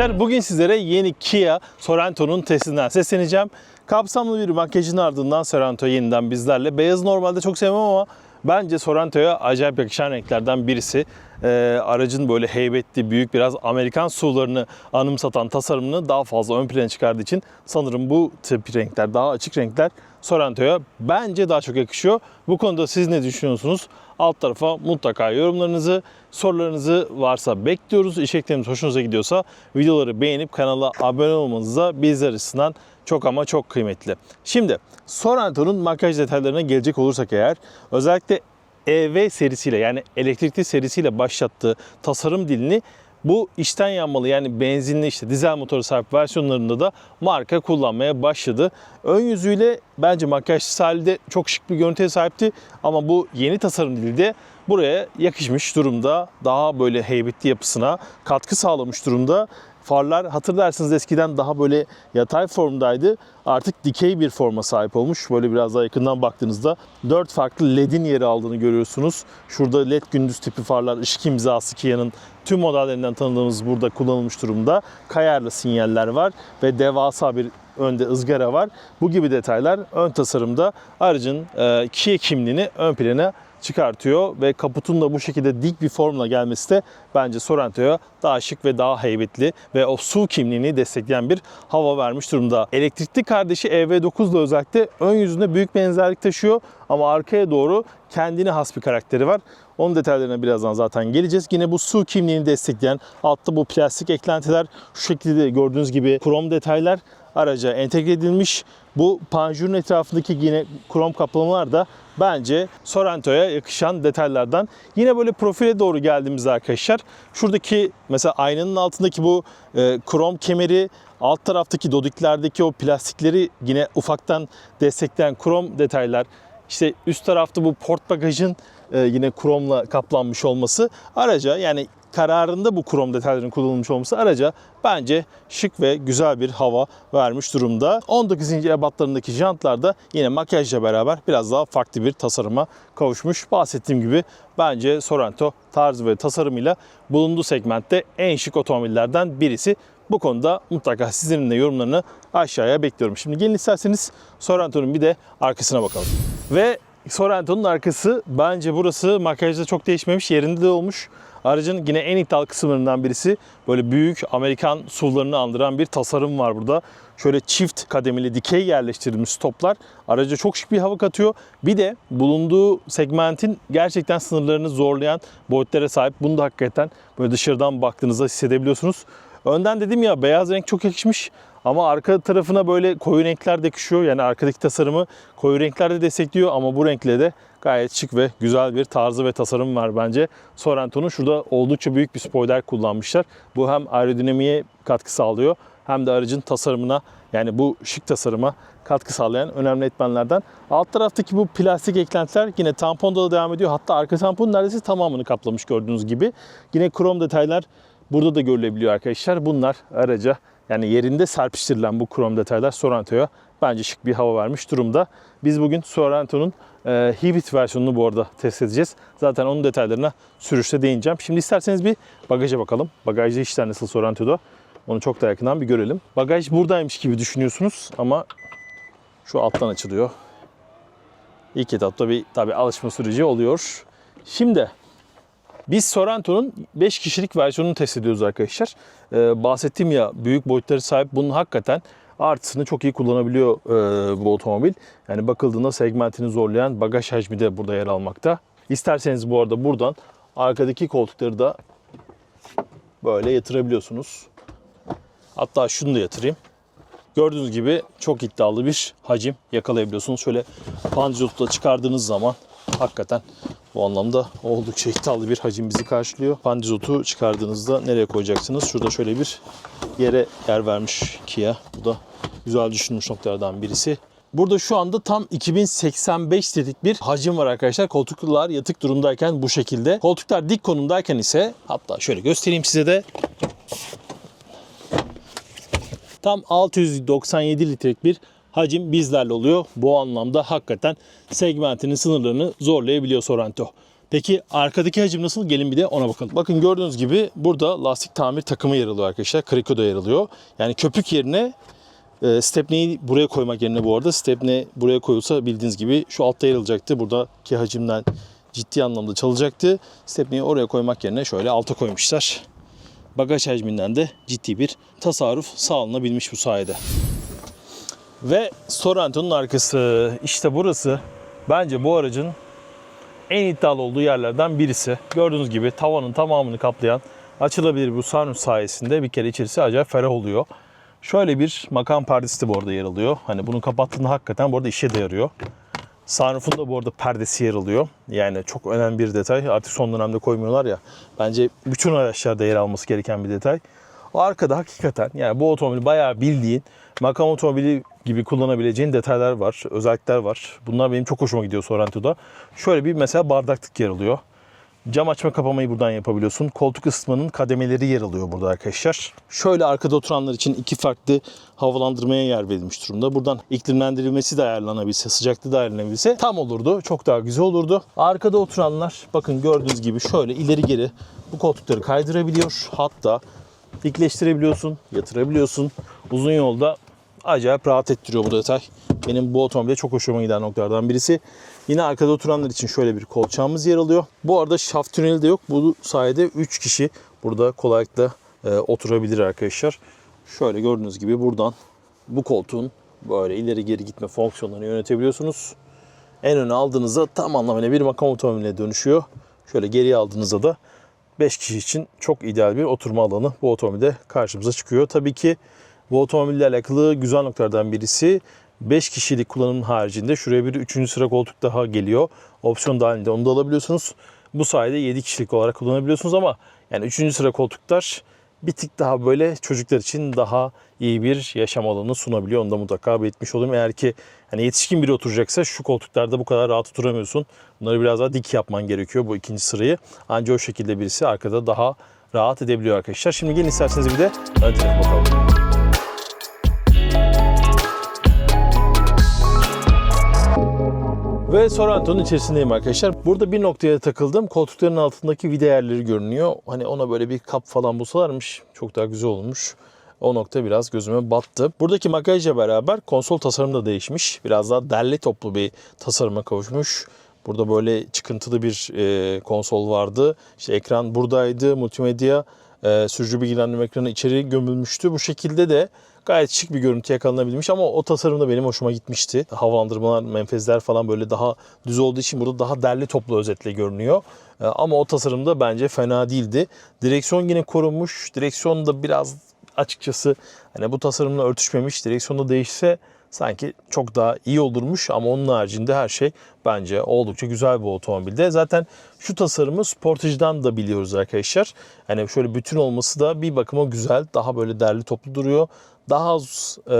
arkadaşlar. Bugün sizlere yeni Kia Sorento'nun testinden sesleneceğim. Kapsamlı bir makyajın ardından Sorento yeniden bizlerle. Beyaz normalde çok sevmem ama bence Sorrento'ya acayip yakışan renklerden birisi. Ee, aracın böyle heybetli, büyük biraz Amerikan SUV'larını anımsatan tasarımını daha fazla ön plana çıkardığı için sanırım bu tip renkler, daha açık renkler Sorrento'ya bence daha çok yakışıyor. Bu konuda siz ne düşünüyorsunuz? Alt tarafa mutlaka yorumlarınızı, sorularınızı varsa bekliyoruz. İçeriklerimiz hoşunuza gidiyorsa videoları beğenip kanala abone olmanız da bizler açısından çok ama çok kıymetli. Şimdi Sorrento'nun makyaj detaylarına gelecek olursak eğer özellikle EV serisiyle yani elektrikli serisiyle başlattığı tasarım dilini bu içten yanmalı yani benzinli işte dizel motoru sahip versiyonlarında da marka kullanmaya başladı. Ön yüzüyle bence makyajsız halde çok şık bir görüntüye sahipti ama bu yeni tasarım dili de buraya yakışmış durumda. Daha böyle heybetli yapısına katkı sağlamış durumda. Farlar hatırlarsınız eskiden daha böyle yatay formdaydı. Artık dikey bir forma sahip olmuş. Böyle biraz daha yakından baktığınızda 4 farklı LED'in yeri aldığını görüyorsunuz. Şurada LED gündüz tipi farlar, ışık imzası Kia'nın tüm modellerinden tanıdığımız burada kullanılmış durumda. Kayarlı sinyaller var ve devasa bir önde ızgara var. Bu gibi detaylar ön tasarımda aracın e, Kia kimliğini ön plana çıkartıyor ve kaputun da bu şekilde dik bir formla gelmesi de bence Sorrento'ya daha şık ve daha heybetli ve o SUV kimliğini destekleyen bir hava vermiş durumda. Elektrikli kardeşi EV9 da özellikle ön yüzünde büyük benzerlik taşıyor ama arkaya doğru kendine has bir karakteri var. Onun detaylarına birazdan zaten geleceğiz. Yine bu SUV kimliğini destekleyen altta bu plastik eklentiler şu şekilde gördüğünüz gibi krom detaylar araca entegre edilmiş. Bu panjurun etrafındaki yine krom kaplamalar da bence Sorrento'ya yakışan detaylardan. Yine böyle profile doğru geldiğimizde arkadaşlar şuradaki mesela aynanın altındaki bu e, krom kemeri alt taraftaki dodiklerdeki o plastikleri yine ufaktan destekleyen krom detaylar işte üst tarafta bu port bagajın e, yine kromla kaplanmış olması araca yani kararında bu krom detayların kullanılmış olması araca bence şık ve güzel bir hava vermiş durumda. 19 inç ebatlarındaki jantlar da yine makyajla beraber biraz daha farklı bir tasarıma kavuşmuş. Bahsettiğim gibi bence Sorento tarzı ve tasarımıyla bulunduğu segmentte en şık otomobillerden birisi. Bu konuda mutlaka sizlerin de yorumlarını aşağıya bekliyorum. Şimdi gelin isterseniz Sorrento'nun bir de arkasına bakalım. Ve Sorrento'nun arkası bence burası makyajda çok değişmemiş yerinde de olmuş. Aracın yine en iddialı kısımlarından birisi böyle büyük Amerikan SUV'larını andıran bir tasarım var burada. Şöyle çift kademeli dikey yerleştirilmiş stoplar araca çok şık bir hava katıyor. Bir de bulunduğu segmentin gerçekten sınırlarını zorlayan boyutlara sahip. Bunu da hakikaten böyle dışarıdan baktığınızda hissedebiliyorsunuz. Önden dedim ya beyaz renk çok yakışmış. Ama arka tarafına böyle koyu renkler de yakışıyor. Yani arkadaki tasarımı koyu renkler de destekliyor ama bu renkle de gayet şık ve güzel bir tarzı ve tasarım var bence. Sorrento'nun şurada oldukça büyük bir spoiler kullanmışlar. Bu hem aerodinamiğe katkı sağlıyor hem de aracın tasarımına yani bu şık tasarıma katkı sağlayan önemli etmenlerden. Alt taraftaki bu plastik eklentiler yine tamponda da devam ediyor. Hatta arka tampon neredeyse tamamını kaplamış gördüğünüz gibi. Yine krom detaylar burada da görülebiliyor arkadaşlar. Bunlar araca yani yerinde serpiştirilen bu krom detaylar Sorrento'ya bence şık bir hava vermiş durumda. Biz bugün Sorrento'nun e, hibrit versiyonunu bu arada test edeceğiz. Zaten onun detaylarına sürüşte değineceğim. Şimdi isterseniz bir bagaja bakalım. Bagajda işler nasıl Sorrento'da onu çok da yakından bir görelim. Bagaj buradaymış gibi düşünüyorsunuz ama şu alttan açılıyor. İlk etapta bir tabi alışma süreci oluyor. Şimdi biz Sorrento'nun 5 kişilik versiyonunu test ediyoruz arkadaşlar. Ee, bahsettiğim ya büyük boyutları sahip. Bunun hakikaten artısını çok iyi kullanabiliyor e, bu otomobil. Yani bakıldığında segmentini zorlayan bagaj hacmi de burada yer almakta. İsterseniz bu arada buradan arkadaki koltukları da böyle yatırabiliyorsunuz. Hatta şunu da yatırayım. Gördüğünüz gibi çok iddialı bir hacim yakalayabiliyorsunuz. Şöyle pandizotu da çıkardığınız zaman hakikaten bu anlamda oldukça iddialı bir hacim bizi karşılıyor. Pandizotu çıkardığınızda nereye koyacaksınız? Şurada şöyle bir yere yer vermiş Kia. Bu da güzel düşünülmüş noktalardan birisi. Burada şu anda tam 2085 dedik bir hacim var arkadaşlar. Koltuklar yatık durumdayken bu şekilde. Koltuklar dik konumdayken ise hatta şöyle göstereyim size de. Tam 697 litrelik bir hacim bizlerle oluyor. Bu anlamda hakikaten segmentinin sınırlarını zorlayabiliyor Sorento. Peki arkadaki hacim nasıl? Gelin bir de ona bakalım. Bakın gördüğünüz gibi burada lastik tamir takımı yer alıyor arkadaşlar. Krikoda yer alıyor. Yani köpük yerine e, stepneyi buraya koymak yerine bu arada stepne buraya koyulsa bildiğiniz gibi şu altta yer alacaktı. Buradaki hacimden ciddi anlamda çalacaktı. Stepneyi oraya koymak yerine şöyle alta koymuşlar. Bagaj hacminden de ciddi bir tasarruf sağlanabilmiş bu sayede. Ve Sorrento'nun arkası. İşte burası bence bu aracın en iddialı olduğu yerlerden birisi. Gördüğünüz gibi tavanın tamamını kaplayan açılabilir bu sunroof sayesinde bir kere içerisi acayip ferah oluyor. Şöyle bir makam perdesi de bu arada yer alıyor. Hani bunu kapattığında hakikaten bu arada işe de yarıyor. Sunroof'un da bu arada perdesi yer alıyor. Yani çok önemli bir detay. Artık son dönemde koymuyorlar ya. Bence bütün araçlarda yer alması gereken bir detay. O arkada hakikaten yani bu otomobil bayağı bildiğin makam otomobili gibi kullanabileceğin detaylar var, özellikler var. Bunlar benim çok hoşuma gidiyor Sorrento'da. Şöyle bir mesela bardaklık yer alıyor. Cam açma kapamayı buradan yapabiliyorsun. Koltuk ısıtmanın kademeleri yer alıyor burada arkadaşlar. Şöyle arkada oturanlar için iki farklı havalandırmaya yer verilmiş durumda. Buradan iklimlendirilmesi de ayarlanabilse, sıcaklığı da ayarlanabilse tam olurdu. Çok daha güzel olurdu. Arkada oturanlar bakın gördüğünüz gibi şöyle ileri geri bu koltukları kaydırabiliyor. Hatta dikleştirebiliyorsun, yatırabiliyorsun. Uzun yolda acayip rahat ettiriyor bu detay. Benim bu otomobilde çok hoşuma giden noktalardan birisi. Yine arkada oturanlar için şöyle bir kolçağımız yer alıyor. Bu arada şaft tüneli de yok. Bu sayede 3 kişi burada kolaylıkla e, oturabilir arkadaşlar. Şöyle gördüğünüz gibi buradan bu koltuğun böyle ileri geri gitme fonksiyonlarını yönetebiliyorsunuz. En öne aldığınızda tam anlamıyla bir makam otomobiline dönüşüyor. Şöyle geriye aldığınızda da 5 kişi için çok ideal bir oturma alanı bu otomobilde karşımıza çıkıyor. Tabii ki bu otomobille alakalı güzel noktalardan birisi 5 kişilik kullanım haricinde şuraya bir 3. sıra koltuk daha geliyor. Opsiyon dahilinde onu da alabiliyorsunuz. Bu sayede 7 kişilik olarak kullanabiliyorsunuz ama yani 3. sıra koltuklar bir tık daha böyle çocuklar için daha iyi bir yaşam alanı sunabiliyor. Onu da mutlaka belirtmiş olayım. Eğer ki hani yetişkin biri oturacaksa şu koltuklarda bu kadar rahat oturamıyorsun. Bunları biraz daha dik yapman gerekiyor bu ikinci sırayı. Ancak o şekilde birisi arkada daha rahat edebiliyor arkadaşlar. Şimdi gelin isterseniz bir de ön bakalım. Ve Sorrento'nun içerisindeyim arkadaşlar. Burada bir noktaya takıldım. Koltukların altındaki vida yerleri görünüyor. Hani ona böyle bir kap falan bulsalarmış çok daha güzel olmuş. O nokta biraz gözüme battı. Buradaki makyajla beraber konsol tasarımı da değişmiş. Biraz daha derli toplu bir tasarıma kavuşmuş. Burada böyle çıkıntılı bir e, konsol vardı. İşte ekran buradaydı. Multimedya e, sürücü bilgilendirme ekranı içeri gömülmüştü. Bu şekilde de gayet şık bir görüntü yakalanabilmiş ama o tasarım da benim hoşuma gitmişti. Havalandırmalar, menfezler falan böyle daha düz olduğu için burada daha derli toplu özetle görünüyor. E, Ama o tasarım da bence fena değildi. Direksiyon yine korunmuş. Direksiyon da biraz açıkçası hani bu tasarımla örtüşmemiş. Direksiyonda değişse sanki çok daha iyi olurmuş ama onun haricinde her şey bence oldukça güzel bir otomobilde. Zaten şu tasarımı Sportage'dan da biliyoruz arkadaşlar. Hani şöyle bütün olması da bir bakıma güzel. Daha böyle derli toplu duruyor. Daha az e,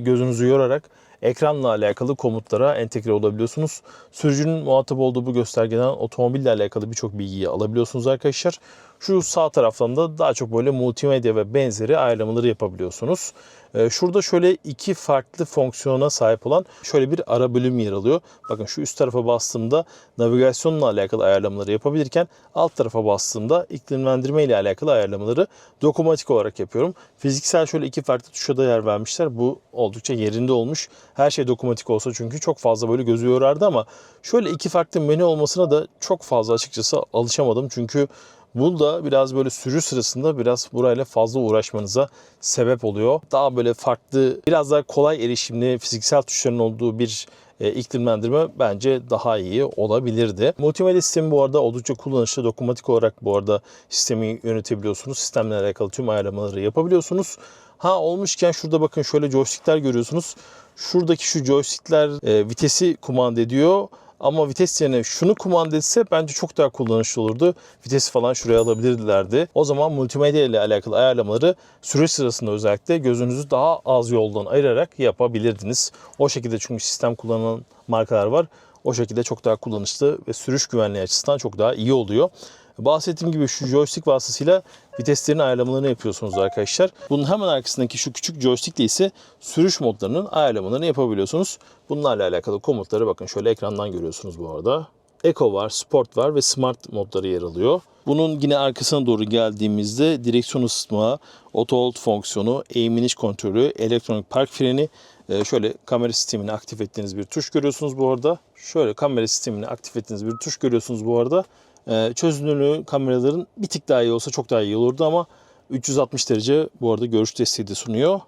gözünüzü yorarak ekranla alakalı komutlara entegre olabiliyorsunuz. Sürücünün muhatap olduğu bu göstergeden otomobille alakalı birçok bilgiyi alabiliyorsunuz arkadaşlar. Şu sağ taraftan da daha çok böyle multimedya ve benzeri ayarlamaları yapabiliyorsunuz. Ee, Şurada şöyle iki farklı fonksiyona sahip olan şöyle bir ara bölüm yer alıyor. Bakın şu üst tarafa bastığımda navigasyonla alakalı ayarlamaları yapabilirken alt tarafa bastığımda iklimlendirme ile alakalı ayarlamaları dokunmatik olarak yapıyorum. Fiziksel şöyle iki farklı tuşa da yer vermişler. Bu oldukça yerinde olmuş. Her şey dokunmatik olsa çünkü çok fazla böyle gözü yorardı ama şöyle iki farklı menü olmasına da çok fazla açıkçası alışamadım. Çünkü bu da biraz böyle sürücü sırasında biraz burayla fazla uğraşmanıza sebep oluyor. Daha böyle farklı, biraz daha kolay erişimli fiziksel tuşların olduğu bir e, iklimlendirme bence daha iyi olabilirdi. Multimedya sistemi bu arada oldukça kullanışlı. Dokunmatik olarak bu arada sistemi yönetebiliyorsunuz. Sistemle alakalı tüm ayarlamaları yapabiliyorsunuz. Ha olmuşken şurada bakın şöyle joystickler görüyorsunuz. Şuradaki şu joystickler e, vitesi kumanda ediyor. Ama vites yerine şunu kumanda etse bence çok daha kullanışlı olurdu. Vitesi falan şuraya alabilirlerdi. O zaman multimedya ile alakalı ayarlamaları süreç sırasında özellikle gözünüzü daha az yoldan ayırarak yapabilirdiniz. O şekilde çünkü sistem kullanan markalar var. O şekilde çok daha kullanışlı ve sürüş güvenliği açısından çok daha iyi oluyor. Bahsettiğim gibi şu joystick vasıtasıyla viteslerin ayarlamalarını yapıyorsunuz arkadaşlar. Bunun hemen arkasındaki şu küçük joystickle ise sürüş modlarının ayarlamalarını yapabiliyorsunuz. Bunlarla alakalı komutları bakın şöyle ekrandan görüyorsunuz bu arada. Eco var, Sport var ve Smart modları yer alıyor. Bunun yine arkasına doğru geldiğimizde direksiyon ısıtma, auto hold fonksiyonu, eğim iniş kontrolü, elektronik park freni, e, şöyle kamera sistemini aktif ettiğiniz bir tuş görüyorsunuz bu arada. Şöyle kamera sistemini aktif ettiğiniz bir tuş görüyorsunuz bu arada. E, Çözünürlüğü kameraların bir tık daha iyi olsa çok daha iyi olurdu ama 360 derece bu arada görüş desteği de sunuyor.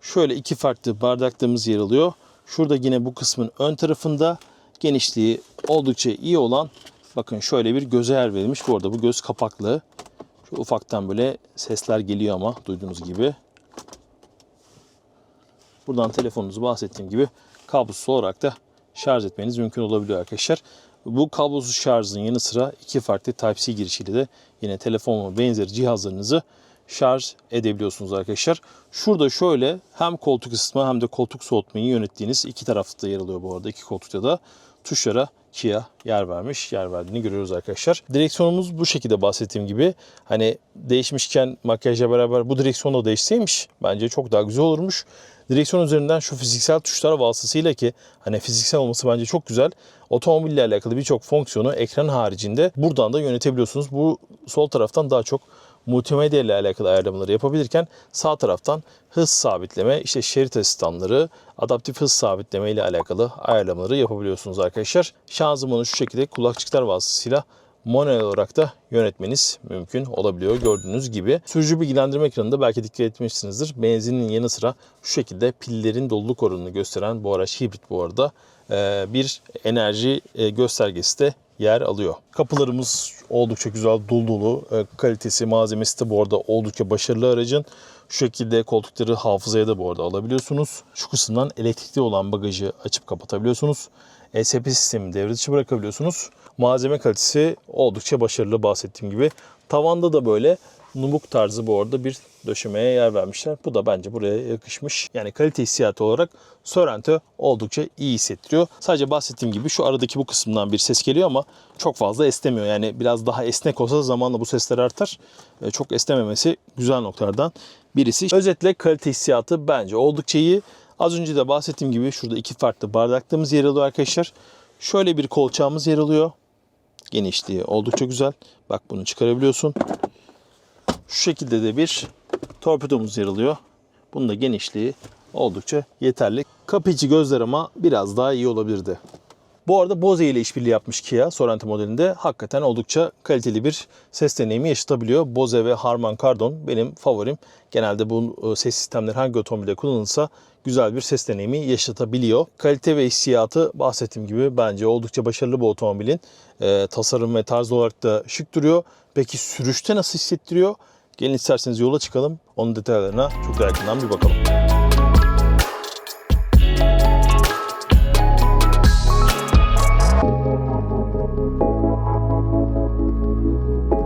Şöyle iki farklı bardaklığımız yer alıyor. Şurada yine bu kısmın ön tarafında genişliği oldukça iyi olan bakın şöyle bir göze yer verilmiş. Bu arada bu göz kapaklı. Şu ufaktan böyle sesler geliyor ama duyduğunuz gibi. Buradan telefonunuzu bahsettiğim gibi kablosuz olarak da şarj etmeniz mümkün olabiliyor arkadaşlar. Bu kablosuz şarjın yanı sıra iki farklı Type-C girişiyle de yine telefon ve benzeri cihazlarınızı şarj edebiliyorsunuz arkadaşlar. Şurada şöyle hem koltuk ısıtma hem de koltuk soğutmayı yönettiğiniz iki tarafta yer alıyor bu arada. iki koltukta da tuşlara Kia yer vermiş, yer verdiğini görüyoruz arkadaşlar. Direksiyonumuz bu şekilde bahsettiğim gibi. Hani değişmişken makyajla beraber bu direksiyon da değişseymiş bence çok daha güzel olurmuş. Direksiyon üzerinden şu fiziksel tuşlar vasıtasıyla ki hani fiziksel olması bence çok güzel. Otomobille alakalı birçok fonksiyonu ekran haricinde buradan da yönetebiliyorsunuz. Bu sol taraftan daha çok multimedya ile alakalı ayarlamaları yapabilirken sağ taraftan hız sabitleme, işte şerit asistanları, adaptif hız sabitleme ile alakalı ayarlamaları yapabiliyorsunuz arkadaşlar. Şanzımanı şu şekilde kulakçıklar vasıtasıyla manuel olarak da yönetmeniz mümkün olabiliyor gördüğünüz gibi. Sürücü bilgilendirme ekranında belki dikkat etmişsinizdir. Benzinin yanı sıra şu şekilde pillerin doluluk oranını gösteren bu araç hibrit bu arada bir enerji göstergesi de yer alıyor. Kapılarımız oldukça güzel dolu dolu. E, Kalitesi, malzemesi de bu arada oldukça başarılı aracın. Şu şekilde koltukları hafızaya da bu arada alabiliyorsunuz. Şu kısımdan elektrikli olan bagajı açıp kapatabiliyorsunuz. ESP sistemi devre dışı bırakabiliyorsunuz. Malzeme kalitesi oldukça başarılı bahsettiğim gibi. Tavanda da böyle numuk tarzı bu arada bir döşemeye yer vermişler. Bu da bence buraya yakışmış. Yani kalite hissiyatı olarak Sorento oldukça iyi hissettiriyor. Sadece bahsettiğim gibi şu aradaki bu kısımdan bir ses geliyor ama çok fazla esnemiyor. Yani biraz daha esnek olsa zamanla bu sesler artar. E, Çok esnememesi güzel noktalardan birisi. Özetle kalite hissiyatı bence oldukça iyi. Az önce de bahsettiğim gibi şurada iki farklı bardaklığımız yer alıyor arkadaşlar. Şöyle bir kolçağımız yer alıyor. Genişliği oldukça güzel. Bak bunu çıkarabiliyorsun. Şu şekilde de bir torpidomuz yer alıyor. Bunun da genişliği oldukça yeterli. Kapı içi gözler ama biraz daha iyi olabilirdi. Bu arada Bose ile işbirliği yapmış Kia Sorento modelinde hakikaten oldukça kaliteli bir ses deneyimi yaşatabiliyor. Bose ve Harman Kardon benim favorim. Genelde bu e, ses sistemleri hangi otomobilde kullanılsa güzel bir ses deneyimi yaşatabiliyor. Kalite ve hissiyatı bahsettiğim gibi bence oldukça başarılı bu otomobilin. E, tasarım ve tarz olarak da şık duruyor. Peki sürüşte nasıl hissettiriyor? Gelin isterseniz yola çıkalım. Onun detaylarına çok yakından bir bakalım.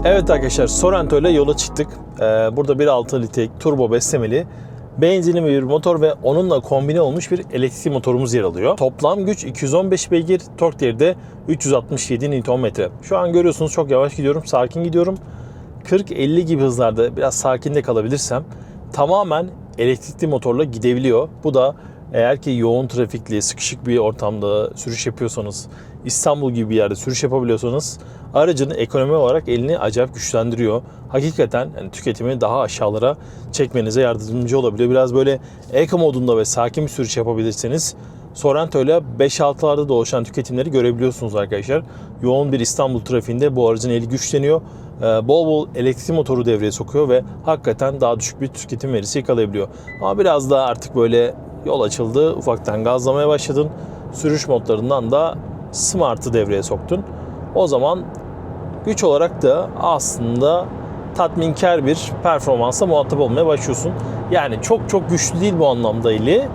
Evet arkadaşlar Sorento ile yola çıktık. Ee, burada 1.6 litrelik turbo beslemeli benzinli bir motor ve onunla kombine olmuş bir elektrikli motorumuz yer alıyor. Toplam güç 215 beygir, tork değeri de 367 Nm. Şu an görüyorsunuz çok yavaş gidiyorum, sakin gidiyorum. 40-50 gibi hızlarda biraz sakin de kalabilirsem tamamen elektrikli motorla gidebiliyor. Bu da eğer ki yoğun trafikli, sıkışık bir ortamda sürüş yapıyorsanız, İstanbul gibi bir yerde sürüş yapabiliyorsanız aracın ekonomi olarak elini acayip güçlendiriyor. Hakikaten yani tüketimi daha aşağılara çekmenize yardımcı olabiliyor. Biraz böyle eco modunda ve sakin bir sürüş yapabilirseniz Sorento ile 5-6'larda da oluşan tüketimleri görebiliyorsunuz arkadaşlar. Yoğun bir İstanbul trafiğinde bu aracın eli güçleniyor. Ee, Bol bol elektrikli motoru devreye sokuyor ve hakikaten daha düşük bir tüketim verisi yakalayabiliyor. Ama biraz daha artık böyle yol açıldı. Ufaktan gazlamaya başladın. Sürüş modlarından da Smart'ı devreye soktun. O zaman güç olarak da aslında tatminkar bir performansa muhatap olmaya başlıyorsun. Yani çok çok güçlü değil bu anlamda ili.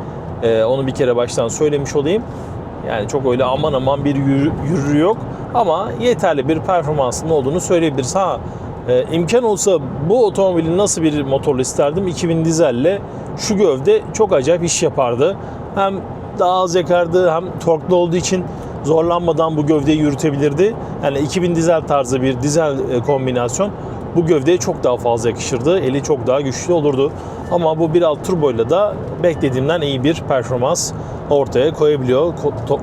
Ee, onu bir kere baştan söylemiş olayım. Yani çok öyle aman aman bir yürü, yürü yok. Ama yeterli bir performansının olduğunu söyleyebiliriz. Ha e, imkan olsa bu otomobili nasıl bir motorla isterdim? 2000 dizelle şu gövde çok acayip iş yapardı. Hem daha az yakardı hem torklu olduğu için zorlanmadan bu gövdeyi yürütebilirdi. Yani 2000 dizel tarzı bir dizel e, kombinasyon bu gövdeye çok daha fazla yakışırdı. Eli çok daha güçlü olurdu. Ama bu 1.6 turboyla da beklediğimden iyi bir performans ortaya koyabiliyor.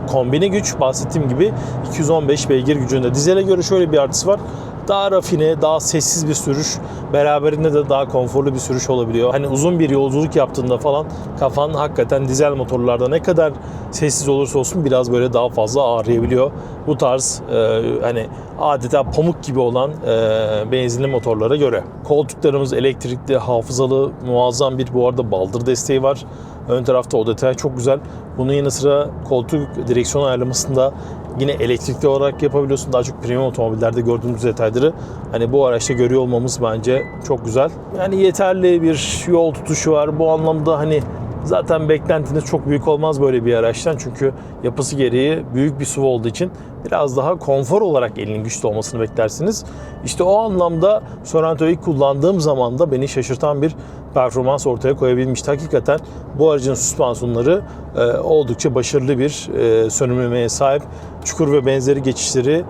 Kombine güç bahsettiğim gibi 215 beygir gücünde. Dizele göre şöyle bir artısı var. Daha rafine, daha sessiz bir sürüş. Beraberinde de daha konforlu bir sürüş olabiliyor. Hani uzun bir yolculuk yaptığında falan kafan hakikaten dizel motorlarda ne kadar sessiz olursa olsun biraz böyle daha fazla ağrıyabiliyor. Bu tarz e, hani adeta pamuk gibi olan e, benzinli motorlara göre. Koltuklarımız elektrikli, hafızalı, muazzam bir bu arada baldır desteği var. Ön tarafta o detay çok güzel. Bunun yanı sıra koltuk direksiyon ayarlamasında yine elektrikli olarak yapabiliyorsun. Daha çok premium otomobillerde gördüğümüz detayları hani bu araçta görüyor olmamız bence çok güzel. Yani yeterli bir yol tutuşu var. Bu anlamda hani Zaten beklentiniz çok büyük olmaz böyle bir araçtan çünkü yapısı gereği büyük bir SUV olduğu için biraz daha konfor olarak elinin güçlü olmasını beklersiniz. İşte o anlamda Sorrento'yu kullandığım zaman da beni şaşırtan bir performans ortaya koyabilmişti. Hakikaten bu aracın süspansiyonları e, oldukça başarılı bir e, sönümlemeye sahip. Çukur ve benzeri geçişleri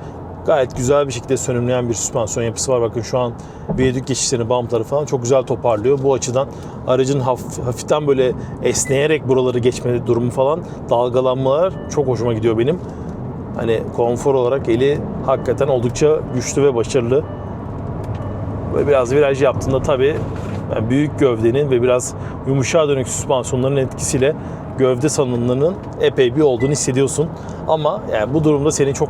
gayet güzel bir şekilde sönümleyen bir süspansiyon yapısı var. Bakın şu an viyadük geçişlerini, bumpları falan çok güzel toparlıyor. Bu açıdan aracın haf- hafiften böyle esneyerek buraları geçme durumu falan dalgalanmalar çok hoşuma gidiyor benim. Hani konfor olarak eli hakikaten oldukça güçlü ve başarılı. Böyle biraz viraj yaptığında tabii yani büyük gövdenin ve biraz yumuşağa dönük süspansiyonların etkisiyle gövde salınımlarının epey bir olduğunu hissediyorsun. Ama yani bu durumda seni çok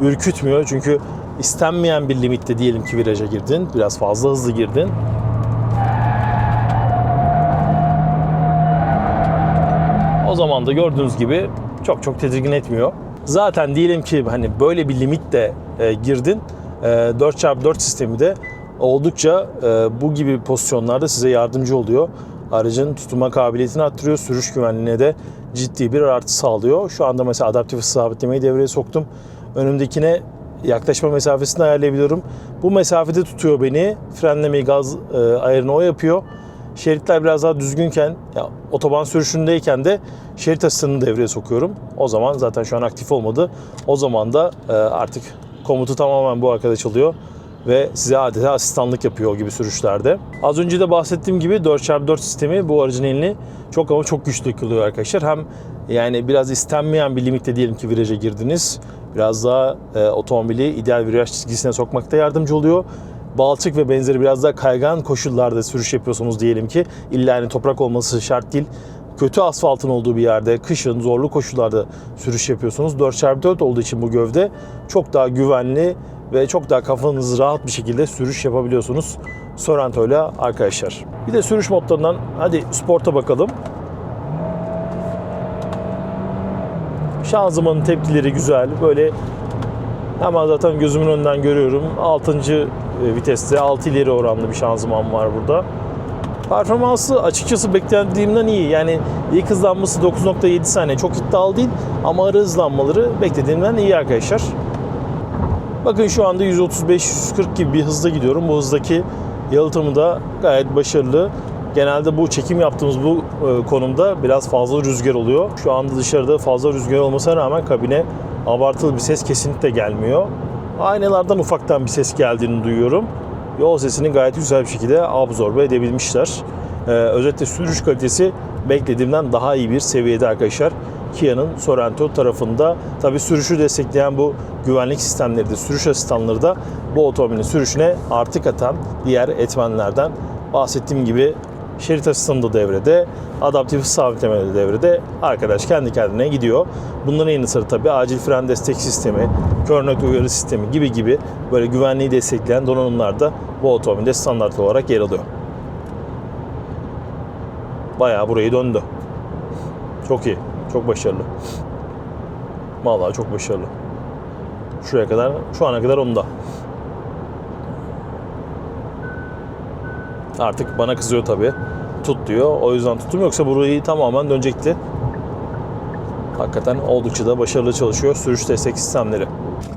ürkütmüyor çünkü istenmeyen bir limitte diyelim ki viraja girdin, biraz fazla hızlı girdin. O zaman da gördüğünüz gibi çok çok tedirgin etmiyor. Zaten diyelim ki hani böyle bir limitte e, girdin. E, 4x4 sistemi de oldukça e, bu gibi pozisyonlarda size yardımcı oluyor. Aracın tutunma kabiliyetini arttırıyor. Sürüş güvenliğine de ciddi bir artı sağlıyor. Şu anda mesela adaptif sabitlemeyi devreye soktum. Önümdekine yaklaşma mesafesini ayarlayabiliyorum. Bu mesafede tutuyor beni. Frenlemeyi gaz e, ayarını o yapıyor. Şeritler biraz daha düzgünken, ya, otoban sürüşündeyken de şerit asistanını devreye sokuyorum. O zaman zaten şu an aktif olmadı. O zaman da e, artık komutu tamamen bu arkadaş alıyor ve size adeta asistanlık yapıyor gibi sürüşlerde. Az önce de bahsettiğim gibi 4x4 sistemi bu aracın elini çok ama çok güçlü kılıyor arkadaşlar. Hem yani biraz istenmeyen bir limitte diyelim ki viraja girdiniz. Biraz daha e, otomobili ideal viraj çizgisine sokmakta yardımcı oluyor. Balçık ve benzeri biraz daha kaygan koşullarda sürüş yapıyorsunuz diyelim ki. İlla yani toprak olması şart değil. Kötü asfaltın olduğu bir yerde, kışın zorlu koşullarda sürüş yapıyorsunuz. 4x4 olduğu için bu gövde çok daha güvenli ve çok daha kafanız rahat bir şekilde sürüş yapabiliyorsunuz Sorento ile arkadaşlar. Bir de sürüş modlarından hadi sporta bakalım. Şanzımanın tepkileri güzel. Böyle hemen zaten gözümün önünden görüyorum. 6. viteste 6 ileri oranlı bir şanzıman var burada. Performansı açıkçası beklediğimden iyi. Yani ilk hızlanması 9.7 saniye çok iddialı değil ama ara hızlanmaları beklediğimden iyi arkadaşlar. Bakın şu anda 135-140 gibi bir hızda gidiyorum. Bu hızdaki yalıtımı da gayet başarılı. Genelde bu çekim yaptığımız bu e, konumda biraz fazla rüzgar oluyor. Şu anda dışarıda fazla rüzgar olmasına rağmen kabine abartılı bir ses kesinlikle gelmiyor. Aynalardan ufaktan bir ses geldiğini duyuyorum. Yol sesini gayet güzel bir şekilde absorbe edebilmişler. Ee, özetle sürüş kalitesi beklediğimden daha iyi bir seviyede arkadaşlar. Kia'nın Sorento tarafında tabi sürüşü destekleyen bu güvenlik sistemleri de sürüş asistanları da bu otomobilin sürüşüne artı katan diğer etmenlerden bahsettiğim gibi şerit asistanı devrede, adaptif sabitleme de devrede. Arkadaş kendi kendine gidiyor. Bunların yanı sıra tabii acil fren destek sistemi, kör nokta uyarı sistemi gibi gibi böyle güvenliği destekleyen donanımlar da bu otomobilde standart olarak yer alıyor. Bayağı burayı döndü. Çok iyi. Çok başarılı. Vallahi çok başarılı. Şuraya kadar, şu ana kadar onda. Artık bana kızıyor tabii. Tut diyor. O yüzden tuttum yoksa burayı tamamen dönecekti. Hakikaten oldukça da başarılı çalışıyor sürüş destek sistemleri.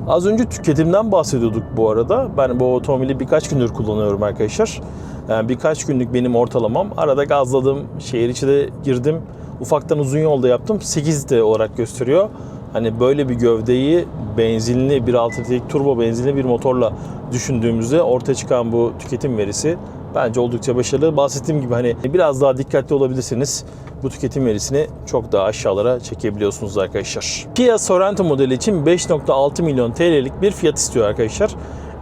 Az önce tüketimden bahsediyorduk bu arada. Ben bu otomobili birkaç gündür kullanıyorum arkadaşlar. Yani birkaç günlük benim ortalamam. Arada gazladım, şehir içi de girdim. Ufaktan uzun yolda yaptım. 8 de olarak gösteriyor. Hani böyle bir gövdeyi benzinli 1.6 litrelik turbo benzinli bir motorla düşündüğümüzde ortaya çıkan bu tüketim verisi bence oldukça başarılı. Bahsettiğim gibi hani biraz daha dikkatli olabilirsiniz. Bu tüketim verisini çok daha aşağılara çekebiliyorsunuz arkadaşlar. Kia Sorento modeli için 5.6 milyon TL'lik bir fiyat istiyor arkadaşlar.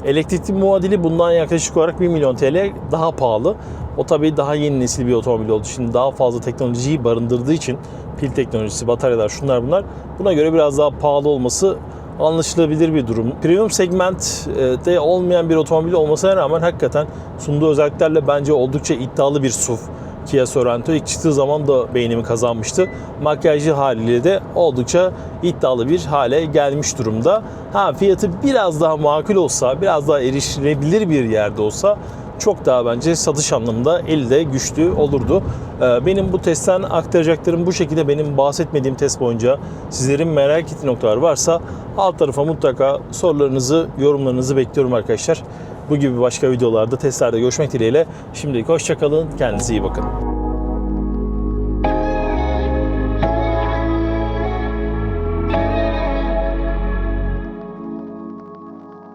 Elektrikli muadili bundan yaklaşık olarak 1 milyon TL daha pahalı. O tabii daha yeni nesil bir otomobil olduğu için daha fazla teknolojiyi barındırdığı için pil teknolojisi, bataryalar şunlar bunlar buna göre biraz daha pahalı olması anlaşılabilir bir durum. Premium segmentte olmayan bir otomobil olmasına rağmen hakikaten sunduğu özelliklerle bence oldukça iddialı bir SUV. Kia Sorento ilk çıktığı zaman da beğenimi kazanmıştı. Makyajlı haliyle de oldukça iddialı bir hale gelmiş durumda. Ha fiyatı biraz daha makul olsa, biraz daha erişilebilir bir yerde olsa çok daha bence satış anlamında elde güçlü olurdu. Ee, Benim bu testten aktaracaklarım bu şekilde benim bahsetmediğim test boyunca sizlerin merak ettiği noktalar varsa alt tarafa mutlaka sorularınızı, yorumlarınızı bekliyorum arkadaşlar. Bu gibi başka videolarda, testlerde görüşmek dileğiyle. Şimdilik hoşçakalın, kendinize iyi bakın.